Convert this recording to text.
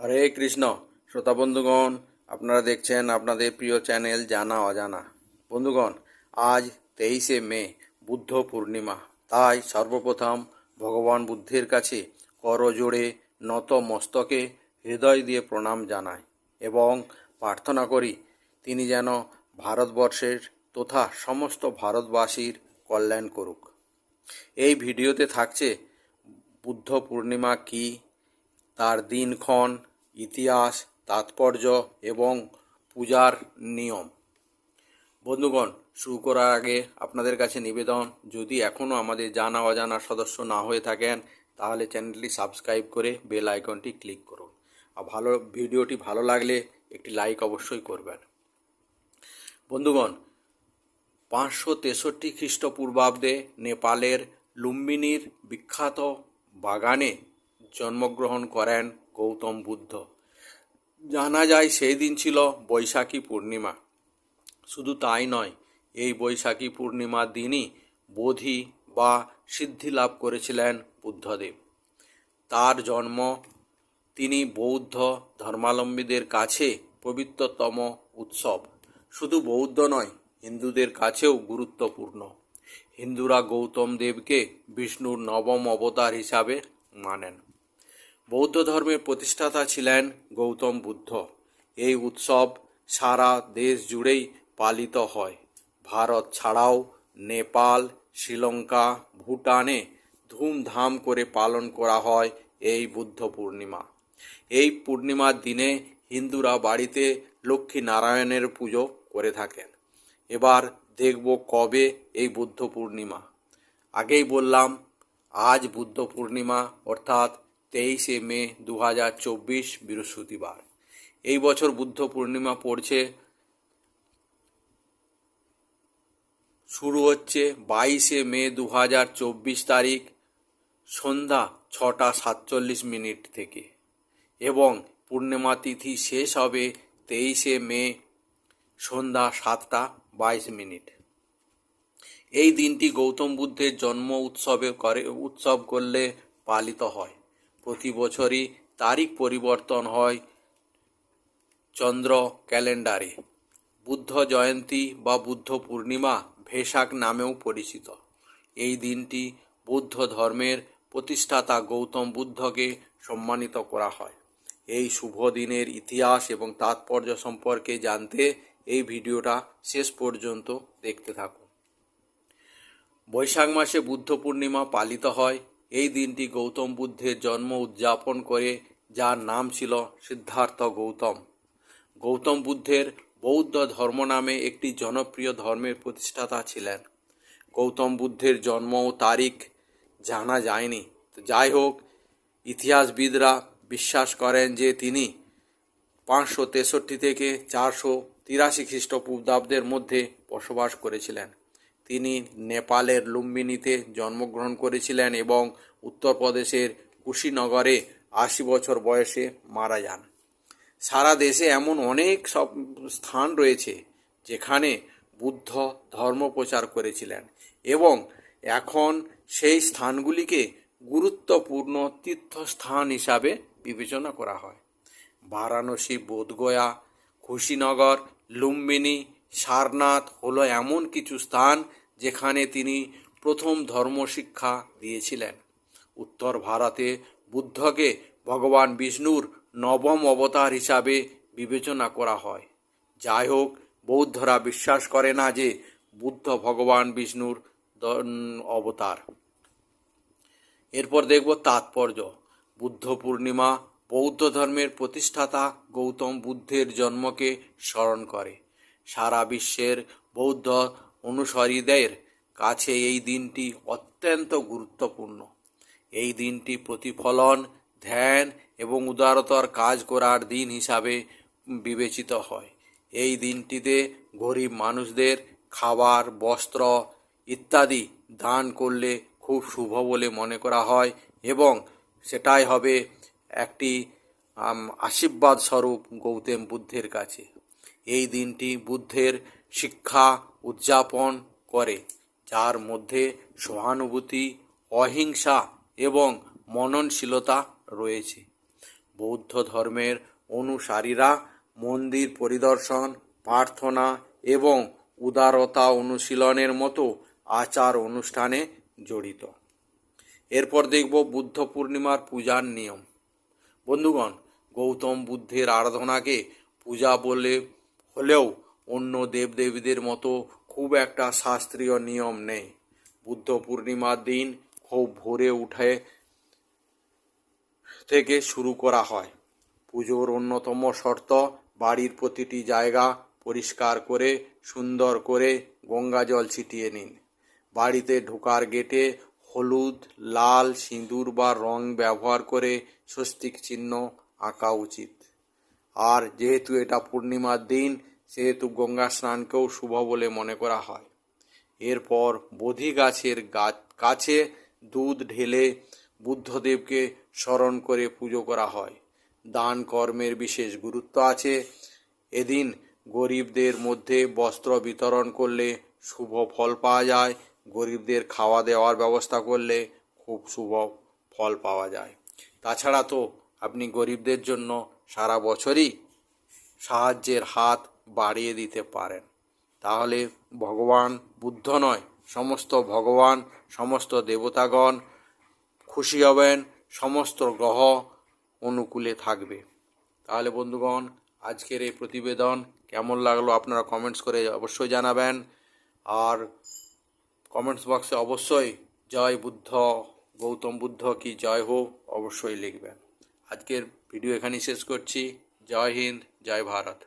হরে কৃষ্ণ। শ্রোতা বন্ধুগণ, আপনারা দেখছেন আপনাদের প্রিয় চ্যানেল জানা অজানা। বন্ধুগণ, আজ তেইশে মে, বুদ্ধ পূর্ণিমা। তাই সর্বপ্রথম ভগবান বুদ্ধের কাছে করজোড়ে নত মস্তকে হৃদয় দিয়ে প্রণাম জানাই এবং প্রার্থনা করি, তিনি যেন ভারতবর্ষের তথা সমস্ত ভারতবাসীর কল্যাণ করুক। এই ভিডিওতে থাকছে বুদ্ধ পূর্ণিমা কী, তার দিনক্ষণ ইতিহাস, তাৎপর্য এবং পূজার নিয়ম। বন্ধুগণ, শুরু করার আগে আপনাদের কাছে নিবেদন, যদি এখনও আমাদের জানা অজানা সদস্য না হয়ে থাকেন, তাহলে চ্যানেলটি সাবস্ক্রাইব করে বেল আইকনটি ক্লিক করুন। আর ভালো, ভিডিওটি ভালো লাগলে একটি লাইক অবশ্যই করবেন। বন্ধুগণ, পাঁচশো তেষট্টি খ্রিস্টপূর্বাব্দে নেপালের লুম্বিনীর বিখ্যাত বাগানে জন্মগ্রহণ করেন গৌতম বুদ্ধ। জানা যায় সেই দিন ছিল বৈশাখী পূর্ণিমা। শুধু তাই নয়, এই বৈশাখী পূর্ণিমার দিনই বোধি বা সিদ্ধি লাভ করেছিলেন বুদ্ধদেব। তার জন্ম তিনি বৌদ্ধ ধর্মাবলম্বীদের কাছে পবিত্রতম উৎসব। শুধু বৌদ্ধ নয়, হিন্দুদের কাছেও গুরুত্বপূর্ণ। হিন্দুরা গৌতম দেবকে বিষ্ণুর নবম অবতার হিসাবে মানেন। বৌদ্ধ ধর্মের প্রতিষ্ঠাতা ছিলেন গৌতম বুদ্ধ। এই উৎসব সারা দেশ জুড়েই পালিত হয়। ভারত ছাড়াও নেপাল, শ্রীলঙ্কা, ভুটানে ধুমধাম করে পালন করা হয় এই বুদ্ধ পূর্ণিমা। এই পূর্ণিমার দিনে হিন্দুরা বাড়িতে লক্ষ্মী নারায়ণের পুজো করে থাকেন। এবার দেখব কবে এই বুদ্ধ পূর্ণিমা। আগেই বললাম, আজ বুদ্ধ পূর্ণিমা, অর্থাৎ তেইশে মে দু হাজার চব্বিশ বৃহস্পতিবার। এই বছর বুদ্ধ পূর্ণিমা পড়ছে, শুরু হচ্ছে বাইশে মে দু হাজার চব্বিশ তারিখ সন্ধ্যা ছটা সাতচল্লিশ মিনিট থেকে এবং পূর্ণিমা তিথি শেষ হবে তেইশে মে সন্ধ্যা সাতটা বাইশ মিনিট। এই দিনটি গৌতম বুদ্ধের জন্ম উৎসবে করে উৎসব করলে পালিত হয়। প্রতি বছরই তারিখ পরিবর্তন হয় চন্দ্র ক্যালেন্ডারে। বুদ্ধ জয়ন্তী বা বুদ্ধ পূর্ণিমা ভেসাক নামেও পরিচিত। এই দিনটি বৌদ্ধ ধর্মের প্রতিষ্ঠাতা গৌতম বুদ্ধকে সম্মানিত করা হয়। এই শুভ দিনের ইতিহাস এবং তাৎপর্য সম্পর্কে জানতে এই ভিডিওটা শেষ পর্যন্ত দেখতে থাকুন। বৈশাখ মাসে বুদ্ধ পূর্ণিমা পালিত হয়। এই দিনটি গৌতম বুদ্ধের জন্ম উদযাপন করে, যার নাম ছিল সিদ্ধার্থ গৌতম। গৌতম বুদ্ধের বৌদ্ধ ধর্ম নামে একটি জনপ্রিয় ধর্মের প্রতিষ্ঠাতা ছিলেন। গৌতম বুদ্ধের জন্ম ও তারিখ জানা যায়নি। যাই হোক, ইতিহাসবিদরা বিশ্বাস করেন যে তিনি পাঁচশো তেষট্টি থেকে চারশো তিরাশি খ্রিস্টপূর্বাব্দের মধ্যে বসবাস করেছিলেন। তিনি নেপালের লুম্বিনীতে জন্মগ্রহণ করেছিলেন এবং উত্তরপ্রদেশের কুশীনগরে আশি বছর বয়সে মারা যান। সারা দেশে এমন অনেক সব স্থান রয়েছে যেখানে বুদ্ধ ধর্ম প্রচার করেছিলেন এবং এখন সেই স্থানগুলিকে গুরুত্বপূর্ণ তীর্থস্থান হিসাবে বিবেচনা করা হয়। বারাণসী, বোধগয়া, কুশীনগর, লুম্বিনী সারনাথ হলো এমন কিছু স্থান যেখানে তিনি প্রথম ধর্মশিক্ষা দিয়েছিলেন। উত্তর ভারতে বুদ্ধকে ভগবান বিষ্ণুর নবম অবতার হিসাবে বিবেচনা করা হয়। যাই হোক, বৌদ্ধরা বিশ্বাস করে না যে বুদ্ধ ভগবান বিষ্ণুর অবতার। এরপর দেখব তাৎপর্য। বুদ্ধ পূর্ণিমা বৌদ্ধ ধর্মের প্রতিষ্ঠাতা গৌতম বুদ্ধের জন্মকে স্মরণ করে। সারা বিশ্বের বৌদ্ধ অনুসারীদের কাছে এই দিনটি অত্যন্ত গুরুত্বপূর্ণ। এই দিনটি প্রতিফলন, ধ্যান এবং উদারতার কাজ করার দিন হিসাবে বিবেচিত হয়। এই দিনটিতে গরিব মানুষদের খাবার, বস্ত্র ইত্যাদি দান করলে খুব শুভ বলে মনে করা হয় এবং সেটাই হবে একটি আশীর্বাদ স্বরূপ গৌতম বুদ্ধের কাছে। এই দিনটি বুদ্ধের শিক্ষা উদযাপন করে, যার মধ্যে সহানুভূতি, অহিংসা এবং মননশীলতা রয়েছে। বৌদ্ধ ধর্মের অনুসারীরা মন্দির পরিদর্শন, প্রার্থনা এবং উদারতা অনুশীলনের মতো আচার অনুষ্ঠানে জড়িত। এরপর দেখব বুদ্ধ পূর্ণিমার পূজার নিয়ম। বন্ধুগণ, গৌতম বুদ্ধের আরাধনাকে পূজা বলে হলেও অন্য দেবদেবীদের মতো খুব একটা শাস্ত্রীয় নিয়ম নেই। বুদ্ধ পূর্ণিমার দিন খুব ভোরে উঠে থেকে শুরু করা হয়। পুজোর অন্যতম শর্ত, বাড়ির প্রতিটি জায়গা পরিষ্কার করে, সুন্দর করে গঙ্গা জল ছিটিয়ে নিন। বাড়িতে ঢোকার গেটে হলুদ, লাল, সিঁদুর বা রং ব্যবহার করে স্বস্তিক চিহ্ন আঁকা উচিত। আর যেহেতু এটা পূর্ণিমার দিন, সেহেতু গঙ্গা স্নানকেও শুভ বলে মনে করা হয়। এরপর বোধি গাছের গাছ কাছে দুধ ঢেলে বুদ্ধদেবকে স্মরণ করে পুজো করা হয়। দান কর্মের বিশেষ গুরুত্ব আছে। এদিন গরিবদের মধ্যে বস্ত্র বিতরণ করলে শুভ ফল পাওয়া যায়। গরিবদের খাওয়া দেওয়ার ব্যবস্থা করলে খুব শুভ ফল পাওয়া যায়। তাছাড়া তো আপনি গরিবদের জন্য সারা বছরই সাহায্যের হাত বাড়িয়ে দিতে পারেন। তাহলে ভগবান বুদ্ধ নয়, সমস্ত ভগবান, সমস্ত দেবতাগণ খুশি হবেন, সমস্ত গ্রহ অনুকূলে থাকবে। তাহলে বন্ধুগণ, আজকের এই প্রতিবেদন কেমন লাগল আপনারা কমেন্টস করে অবশ্যই জানাবেন। আর কমেন্টস বক্সে অবশ্যই জয় বুদ্ধ, গৌতম বুদ্ধ কি জয় হোক অবশ্যই লিখবেন। আজকের ভিডিও এখানেই শেষ করছি। জয় হিন্দ জয় ভারত।